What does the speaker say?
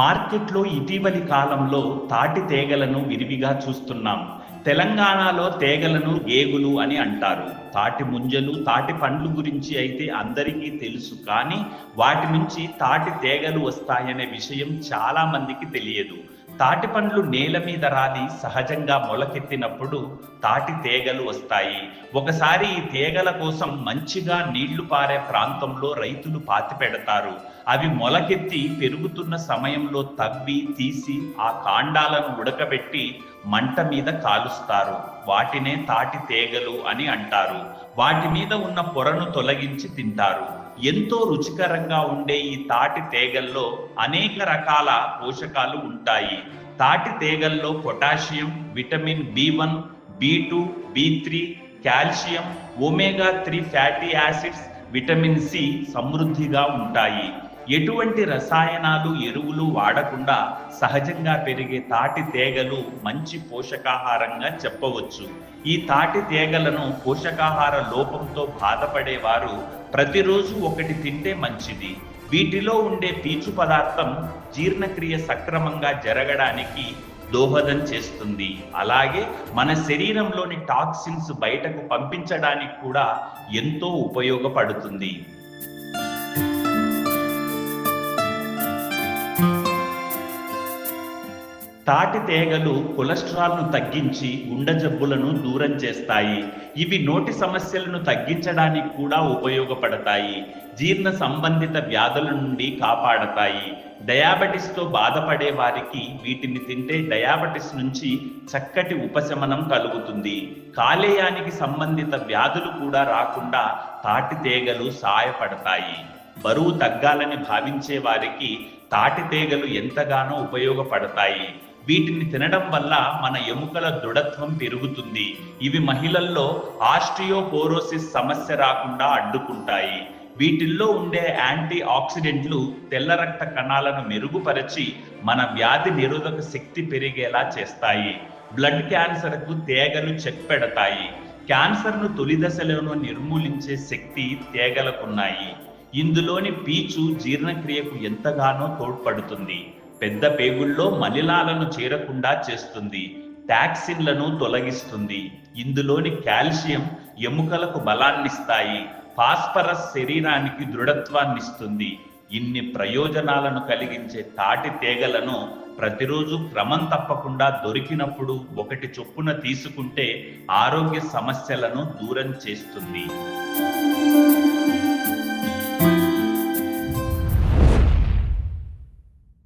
మార్కెట్లో ఇటీవలి కాలంలో తాటి తేగలను విరివిగా చూస్తున్నాం. తెలంగాణలో తేగలను ఏగులు అని అంటారు. తాటి ముంజలు తాటి పండ్లు గురించి అయితే అందరికీ తెలుసు. కానీ వాటి నుంచి తాటి తేగలు వస్తాయనే విషయం చాలా మందికి తెలియదు. తాటి పండ్లు నేల మీద రాలి సహజంగా మొలకెత్తినప్పుడు తాటి తేగలు వస్తాయి. ఒకసారి ఈ తేగల కోసం మంచిగా నీళ్ళు పారే ప్రాంతంలో రైతులు పాతి పెడతారు. అవి మొలకెత్తి పెరుగుతున్న సమయంలో తవ్వి తీసి ఆ కాండాలను ఉడకబెట్టి మంట మీద కాలుస్తారు. వాటినే తాటి తేగలు అని అంటారు. వాటి మీద ఉన్న పొరను తొలగించి తింటారు. ఎంతో రుచికరంగా ఉండే ఈ తాటి తేగల్లో అనేక రకాల పోషకాలు ఉంటాయి. తాటి తేగల్లో potassium vitamin B one B two B three calcium omega three fatty acids vitamin C సమృద్ధిగా ఉంటాయి. ఎటువంటి రసాయనాలు ఎరువులు వాడకుండా సహజంగా పెరిగే తాటి తేగలు మంచి పోషకాహారంగా చెప్పవచ్చు. ఈ తాటి తేగలను పోషకాహార లోపంతో బాధపడేవారు ప్రతిరోజు ఒకటి తింటే మంచిది. వీటిలో ఉండే పీచు పదార్థం జీర్ణక్రియ సక్రమంగా జరగడానికి దోహదం చేస్తుంది. అలాగే మన శరీరంలోని టాక్సిన్స్ బయటకు పంపించడానికి కూడా ఎంతో ఉపయోగపడుతుంది. తాటి తేగలు కొలెస్ట్రాల్ను తగ్గించి గుండె జబ్బులను దూరం చేస్తాయి. ఇవి నోటి సమస్యలను తగ్గించడానికి కూడా ఉపయోగపడతాయి. జీర్ణ సంబంధిత వ్యాధుల నుండి కాపాడతాయి. డయాబెటిస్తో బాధపడే వారికి వీటిని తింటే డయాబెటిస్ నుంచి చక్కటి ఉపశమనం కలుగుతుంది. కాలేయానికి సంబంధిత వ్యాధులు కూడా రాకుండా తాటి తేగలు సహాయపడతాయి బరువు తగ్గాలని భావించే వారికి తాటి తేగలు ఎంతగానో ఉపయోగపడతాయి. వీటిని తినడం వల్ల మన ఎముకల దృఢత్వం పెరుగుతుంది. ఇవి మహిళల్లో ఆస్ట్రియోపోరోసిస్ సమస్య రాకుండా అడ్డుకుంటాయి. వీటిల్లో ఉండే యాంటీ ఆక్సిడెంట్లు తెల్ల రక్త కణాలను మెరుగుపరిచి మన వ్యాధి నిరోధక శక్తి పెరిగేలా చేస్తాయి. బ్లడ్ క్యాన్సర్కు తేగలు చెక్ పెడతాయి. క్యాన్సర్ను తొలి దశలోనూ నిర్మూలించే శక్తి తేగలకున్నాయి. ఇందులోని పీచు జీర్ణక్రియకు ఎంతగానో తోడ్పడుతుంది. పెద్ద పేగుల్లో మలినాలను చేరకుండా చేస్తుంది టాక్సిన్లను తొలగిస్తుంది. ఇందులోని కాల్షియం ఎముకలకు బలాన్నిస్తాయి ఫాస్ఫరస్ శరీరానికి దృఢత్వాన్నిస్తుంది. ఇన్ని ప్రయోజనాలను కలిగించే తాటి తేగలను ప్రతిరోజు క్రమం తప్పకుండా దొరికినప్పుడు ఒకటి చొప్పున తీసుకుంటే ఆరోగ్య సమస్యలను దూరం చేస్తుంది.